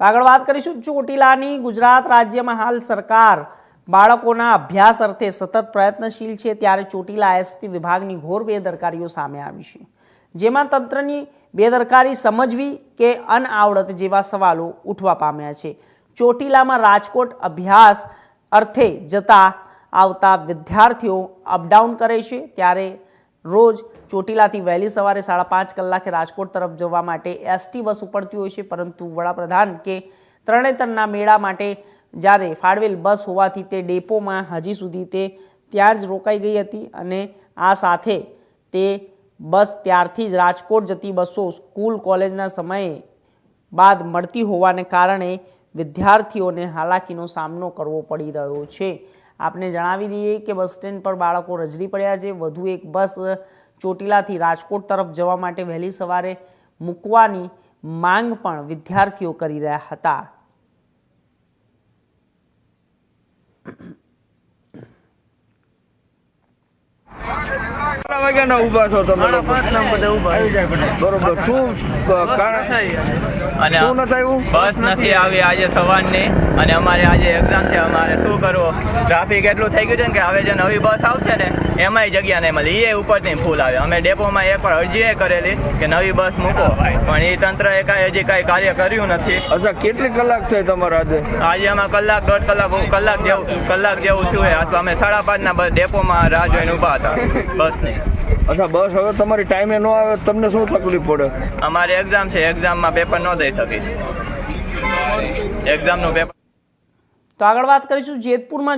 તો આગળ વાત કરીશું ચોટીલાની ગુજરાત રાજ્યમાં હાલ સરકાર બાળકોના અભ્યાસ અર્થે સતત પ્રયત્નશીલ છે, ત્યારે ચોટીલા એસટી વિભાગની ઘોર બેદરકારીઓ સામે આવી છે. જેમાં તંત્રની બેદરકારી સમજવી કે અનઆવડત જેવા સવાલો ઉઠવા પામ્યા છે. ચોટીલામાં રાજકોટ અભ્યાસ અર્થે જતા આવતા વિદ્યાર્થીઓ અપડાઉન કરે છે, ત્યારે રોજ ચોટીલાથી વહેલી સવારે સાડા પાંચ કલાકે રાજકોટ તરફ જવા માટે એસટી બસ ઉપડતી હોય છે, પરંતુ વડાપ્રધાન કે તરણેતરના મેળા માટે જ્યારે ફાળવેલ બસ હોવાથી તે ડેપોમાં હજી સુધી તે ત્યાં જ રોકાઈ ગઈ હતી અને આ સાથે તે બસ ત્યારથી જ રાજકોટ જતી બસો સ્કૂલ કોલેજના સમયે બાદ મળતી હોવાને કારણે વિદ્યાર્થીઓને હાલાકીનો સામનો કરવો પડી રહ્યો છે. આપને જણાવી દઈએ કે બસ સ્ટેન્ડ પર બાળકો રજડી પડ્યા છે. વધુ એક બસ ચોટીલાથી રાજકોટ તરફ જવા માટે વહેલી સવારે મૂકવાની માંગ પણ વિદ્યાર્થીઓ કરી રહ્યા હતા. કેટલા વાગ્યાના ઊભા છો તમે બરોબર. શું કારણ? અને શું આવ્યું? બસ નથી આવી આજે સવારની. અને અમારે આજે એક્ઝામ છે. અમારે શું કરવું? ટ્રાફિક એટલું થઈ ગયું છે ને કે હવે જે નવી બસ આવશે ને એમાંય જગ્યા નહીં મળી. એ ઉપરથી ફૂલ આવે. અમે ડેપોમાં એકવાર અરજી કરેલી કે નવી બસ મૂકો. પણ એ તંત્ર એ કાંઈ હજી કાંઈ કાર્ય કર્યું નથી. અચ્છા કેટલી કલાક થઈ તમારા આજે? આજે અમે કલાક દોઢ કલાક કલાક જેવું કલાક જેવું થયું છે અથવા અમે સાડા પાંચના બસ ડેપોમાં રાહ જોઈને ઊભા હતા. બસની. અચ્છા બસ હવે તમારી ટાઈમે ન આવે તમને શું તકલીફ પડે? અમારી એક્ઝામ છે એક્ઝામમાં પેપર ન દઈ શકીશ. એક્ઝામનું પેપર તો આગળ વાત કરીશું જેતપુરમાં